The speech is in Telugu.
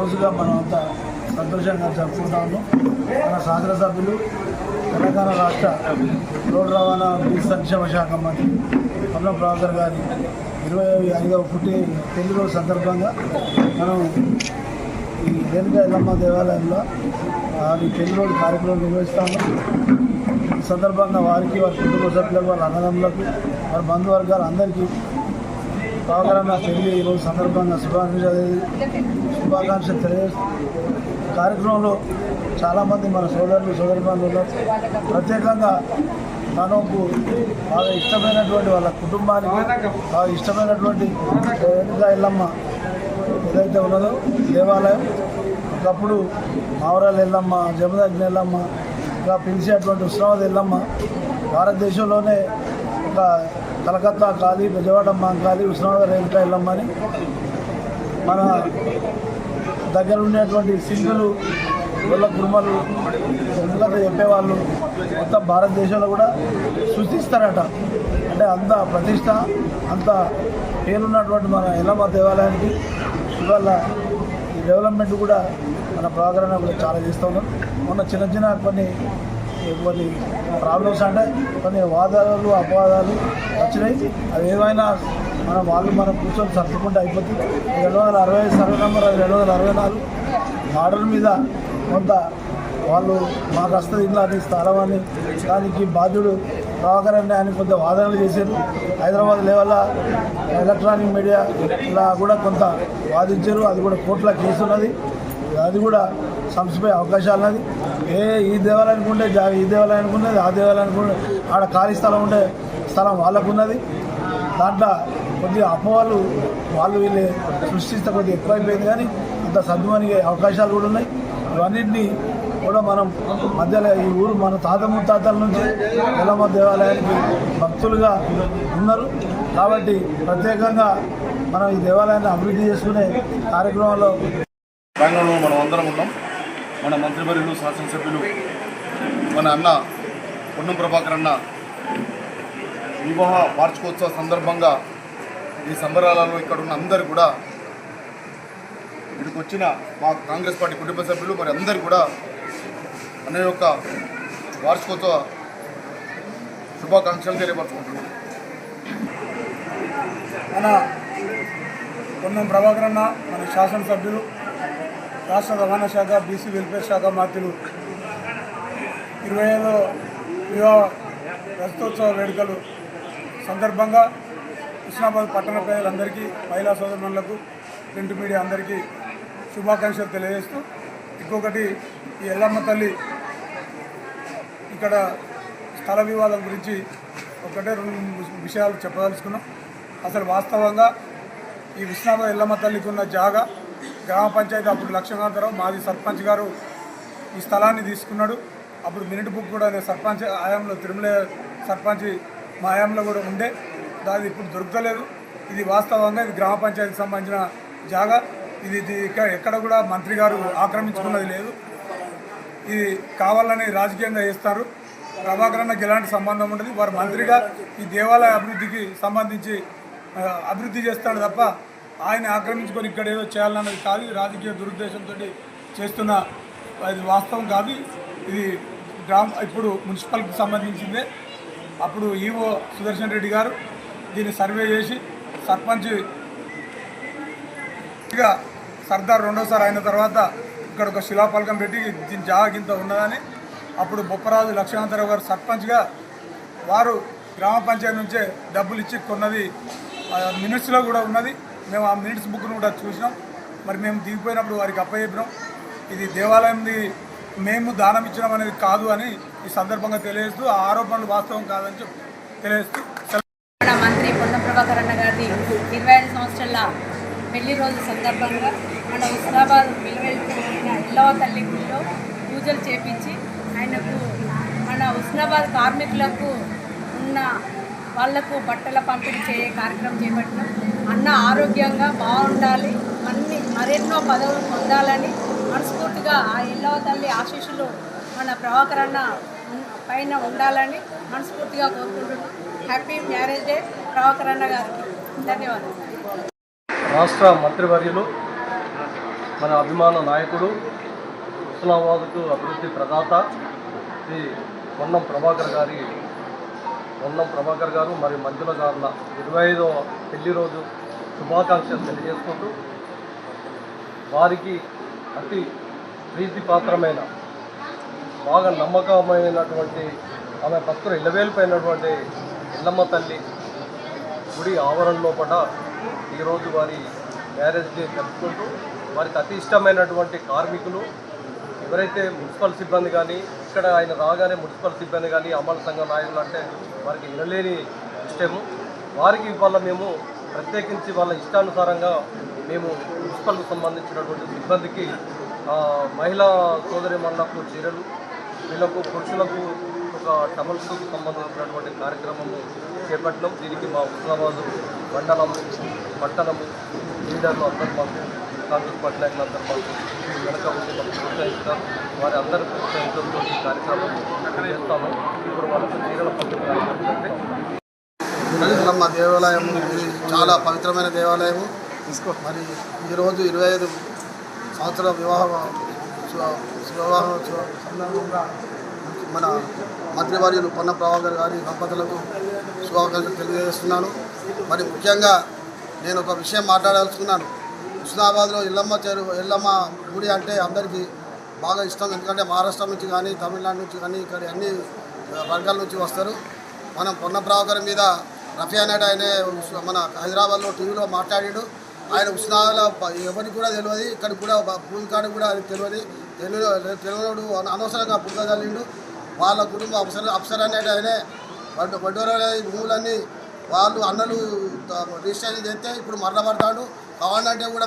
రోజుగా మనం అంతా సంతోషంగా జరుపుకుంటా ఉన్నాం మన శాసనసభ్యులు తెలంగాణ రాష్ట్ర రోడ్డు రవాణా బీ సంక్షేమ శాఖ మంత్రి పొన్నం ప్రభాకర్ గారి ఇరవై ఐదవ పుట్టి పెళ్ళి రోజు సందర్భంగా మనం ఈ రేణుగా ఎల్లమ్మ దేవాలయంలో వారి పెళ్ళి రోజు కార్యక్రమం నిర్వహిస్తాము. ఈ సందర్భంగా వారికి వారి కుటుంబ సభ్యులకు వారి అన్నదమ్ములకు వారి బంధువర్గాలు అందరికీ ప్రభాకరన్న పెళ్ళి ఈరోజు సందర్భంగా శుభాకాంక్షలు శుభాకాంక్షలు తెలియజేస్తూ కార్యక్రమంలో చాలామంది మన సోదరులు సోదరులు ఉన్నారు ప్రత్యేకంగా తనకు బాగా ఇష్టమైనటువంటి వాళ్ళ కుటుంబానికి బాగా ఇష్టమైనటువంటి రేణుకా ఎల్లమ్మ ఏదైతే ఉన్నదో దేవాలయం ఒకప్పుడు మావరాలు ఎల్లమ్మ జమదగ్ని ఎల్లమ్మ ఇంకా పిలిచేటువంటి ఉత్సవాలు ఎల్లమ్మ భారతదేశంలోనే ఒక కలకత్తా ఖాళీ బెజవాడ ఖాళీ విశ్వనాథ రేణుకా ఎల్లమ్మ అని మన దగ్గర ఉండేటువంటి సింగులు గొల్ల కుటుంబాలు ఎందుకంటే చెప్పేవాళ్ళు మొత్తం భారతదేశంలో కూడా సృష్టిస్తారట. అంటే అంత ప్రతిష్ట అంత పేరున్నటువంటి మన ఎల్లమ్మ దేవాలయానికి ఇవాళ డెవలప్మెంట్ కూడా మన ప్రాగ్రహణ కూడా చాలా చేస్తూ ఉన్నాం. మొన్న చిన్న చిన్న కొన్ని కొన్ని ప్రాబ్లమ్స్ అంటే కొన్ని వాదాలు అపవాదాలు వచ్చినాయి. అవి ఏమైనా మనం వాళ్ళు మనం కూర్చొని సర్దుకుంటే అయిపోతుంది రెండు వందల అరవై సర్వే నెంబర్ అది రెండు వందల అరవై నాలుగు ఆర్డర్ మీద కొంత వాళ్ళు మాకు వస్తుంది ఇట్లా అని స్థలం అని దానికి బాధ్యుడు ప్రభాకర్ అనే ఆయన కొంత వాదనలు చేశారు. హైదరాబాద్ లెవెల్ ఎలక్ట్రానిక్ మీడియా ఇలా కూడా కొంత వాదించారు. అది కూడా కోర్టులో కేసు ఉన్నది. అది కూడా సంస్థపై అవకాశాలు ఉన్నది. ఏ ఈ దేవాలయానికి ఉండే ఈ దేవాలయానికి ఉన్నది ఆ దేవాలయానికి ఉండే ఆడ ఖాళీ స్థలం ఉండే స్థలం వాళ్ళకు ఉన్నది దాంట్లో కొద్దిగా అపోహలు వాళ్ళు వీళ్ళు సృష్టిస్తే కొద్దిగా ఎక్కువైపోయింది కానీ అంత సర్దుమనిగే అవకాశాలు కూడా ఉన్నాయి. ఇవన్నింటినీ కూడా మనం మధ్యలో ఈ ఊరు మన తాత ముత్తాతల నుంచి ఎల్లమ్మ దేవాలయానికి భక్తులుగా ఉన్నారు. కాబట్టి ప్రత్యేకంగా మనం ఈ దేవాలయాన్ని అభివృద్ధి చేసుకునే కార్యక్రమంలో రంగంలో మనం అందరం ఉన్నాం. మన మంత్రివర్యులు శాసనసభ్యులు మన అన్న పొన్నం ప్రభాకర్ అన్న వివాహ వార్షికోత్సవ సందర్భంగా ఈ సంబరాలలో ఇక్కడ ఉన్న అందరు కూడా ఇక్కడికి వచ్చిన మా కాంగ్రెస్ పార్టీ కుటుంబ సభ్యులు మరి అందరు కూడా అన్న యొక్క వార్షికోత్సవ శుభాకాంక్షలు తెలియపరచుకుంటున్నాం. మన పొన్నం ప్రభాకర్ అన్న మన శాసనసభ్యులు రాష్ట్ర రవాణా శాఖ బీసీ వెల్ఫేర్ శాఖ మంత్రులు. ఇరవై ఐదో వివాహ రజతోత్సవ వేడుకలు సందర్భంగా కృష్ణాబాద్ పట్టణ ప్రజలందరికీ మహిళా సోదరులకు ప్రింట్ మీడియా అందరికీ శుభాకాంక్షలు తెలియజేస్తూ ఇంకొకటి ఈ ఎల్లమ్మ తల్లి ఇక్కడ స్థల వివాదం గురించి ఒకటే రెండు విషయాలు చెప్పదలుచుకున్నాం. అసలు వాస్తవంగా ఈ విష్ణాబాద్ ఎల్లమ్మ తల్లికి ఉన్న జాగా గ్రామ పంచాయతీ అప్పుడు లక్ష్మీనాథరావు మాజీ సర్పంచ్ గారు ఈ స్థలాన్ని తీసుకున్నాడు. అప్పుడు మినిట్ బుక్ కూడా నేను సర్పంచ్ ఆయాంలో తిరుమల సర్పంచ్ మా ఆయాంలో కూడా ఉండే. దాది ఇప్పుడు దొరకలేదు. ఇది వాస్తవంగా ఇది గ్రామ పంచాయతీకి సంబంధించిన జాగా. ఇది ఎక్కడ కూడా మంత్రి గారు ఆక్రమించుకున్నది లేదు. ఇది కావాలని రాజకీయంగా చేస్తారు. ప్రభాకరన్నకి ఎలాంటి సంబంధం ఉండదు. వారు మంత్రిగా ఈ దేవాలయ అభివృద్ధికి సంబంధించి అభివృద్ధి చేస్తాడు తప్ప ఆయన ఆక్రమించుకొని ఇక్కడ ఏదో చేయాలన్నది కాదు. రాజకీయ దురుద్దేశంతో చేస్తున్న అది వాస్తవం కాదు. ఇది గ్రామ ఇప్పుడు మున్సిపల్కి సంబంధించిందే. అప్పుడు ఈవో సుదర్శన్ రెడ్డి గారు దీన్ని సర్వే చేసి సర్పంచ్ ఇక సర్దార్ రెండోసారి అయిన తర్వాత ఇక్కడ ఒక శిలాఫలకం పెట్టి దీని జాగింత ఉన్నదని అప్పుడు బొప్పరాజు లక్ష్మణరావు గారు సర్పంచ్గా వారు గ్రామ పంచాయతీ నుంచే డబ్బులు ఇచ్చి కొన్నది మినిట్స్లో కూడా ఉన్నది. మేము ఆ మినిట్స్ బుక్ను కూడా చూసినాం. మరి మేము దిగిపోయినప్పుడు వారికి అప్పచెప్పినాం. ఇది దేవాలయంది మేము దానం ఇచ్చినాం అనేది కాదు అని ఈ సందర్భంగా తెలియజేస్తూ ఆ ఆరోపణలు వాస్తవం కాదని చెప్పి తెలియజేస్తూ మన మంత్రి పొన్న ప్రభాకర్ అన్న గారి ఇరవై ఐదు సంవత్సరాల పెళ్ళి రోజు సందర్భంగా మన హుస్నాబాద్ వెలువెళ్తున్న ఎల్లవ తల్లి గుడిలో పూజలు చేపించి ఆయనకు మన హుస్నాబాద్ కార్మికులకు ఉన్న వాళ్ళకు బట్టల పంపిణీ చేయ కార్యక్రమం చేపట్టినాం. అన్న ఆరోగ్యంగా బాగుండాలి. అన్ని మరెన్నో పదవులు పొందాలని మనస్ఫూర్తిగా ఆ ఎల్లవ తల్లి ఆశీస్సులు మన ప్రభాకరన్న పైన ఉండాలని మనస్ఫూర్తిగా కోరుకుంటున్నాం. హ్యాపీ మ్యారేజ్ డే ప్రభాకరన్న గారికి. ధన్యవాదాలు. రాష్ట్ర మంత్రివర్యులు మన అభిమాన నాయకుడు హుస్నాబాద్కు అభివృద్ధి ప్రదాత శ్రీ పొన్నం ప్రభాకర్ గారి పొన్నం ప్రభాకర్ గారు మరియు మంజుల గారుల ఇరవై ఐదో పెళ్ళి రోజు శుభాకాంక్షలు తెలియజేసుకుంటూ వారికి అతి ప్రీతిపాత్రమైన బాగా నమ్మకమైనటువంటి ఆమె భక్తులు ఇళ్ళవేలిపోయినటువంటి ఇల్లమ్మ తల్లి గుడి ఆవరణ లోపల ఈరోజు వారి మ్యారేజ్ డే జరుపుకుంటూ వారికి అతి ఇష్టమైనటువంటి కార్మికులు ఎవరైతే మున్సిపల్ సిబ్బంది కానీ ఇక్కడ ఆయన రాగానే మున్సిపల్ సిబ్బంది కానీ అమల సంఘ నాయకులు అంటే వారికి వినలేని ఇష్టము. వారికి ఇవాళ మేము ప్రత్యేకించి వాళ్ళ ఇష్టానుసారంగా మేము మున్సిపల్కు సంబంధించినటువంటి సిబ్బందికి మహిళా సోదరి మరణకు చీరలు వీళ్ళకు పురుషులకు ఒక టమల్స్కు సంబంధించినటువంటి కార్యక్రమము చేపట్టడం దీనికి మా హుస్నాబాదు మండలం పట్టణము లీడర్లు అందరూ మాకు కాంగ్రెస్ పార్టీ నాయకులు అందరూ మాకు వెనక ఉండి మాకు ప్రోత్సహిస్తారు. వారి అందరి ప్రోత్సహించడంతో ఈ కార్యక్రమం చేస్తాము. ఇప్పుడు వాళ్ళకు చీరల పంపిణీ కార్యక్రమం మా దేవాలయం చాలా పవిత్రమైన దేవాలయము. మరి ఈరోజు ఇరవై ఐదు సంవత్సరాల వివాహ వివాహ సందర్భంగా మన మంత్రివర్యులు పొన్న ప్రభాకర్ గారి దంపతులకు శుభాకాంక్షలు తెలియజేస్తున్నాను. మరి ముఖ్యంగా నేను ఒక విషయం మాట్లాడాల్సుకున్నాను. హుస్నాబాద్లో ఇల్లమ్మ చెరువు ఎల్లమ్మ గుడి అంటే అందరికీ బాగా ఇష్టం. ఎందుకంటే మహారాష్ట్ర నుంచి కానీ తమిళనాడు నుంచి కానీ ఇక్కడ అన్ని వర్గాల నుంచి వస్తారు. మనం పొన్న ప్రభాకర్ మీద రఫీ అనేట ఆయన మన హైదరాబాద్లో టీవీలో మాట్లాడాడు. ఆయన ఉస్నాల ఎవరికి కూడా తెలియదు ఇక్కడ కూడా భూమి కాడ కూడా అది తెలియదు. తెలియదు తెలియడు అనవసరంగా పుట్టుక చల్లిండు వాళ్ళ కుటుంబ అప్సర అప్సర్ అనేటి ఆయనే వడ్డు వడ్డోర భూములన్నీ వాళ్ళు అన్నలు రిజిస్టర్ రిజిస్ట్రేషన్ చేస్తే ఇప్పుడు మరణపడతాడు. కావాలంటే కూడా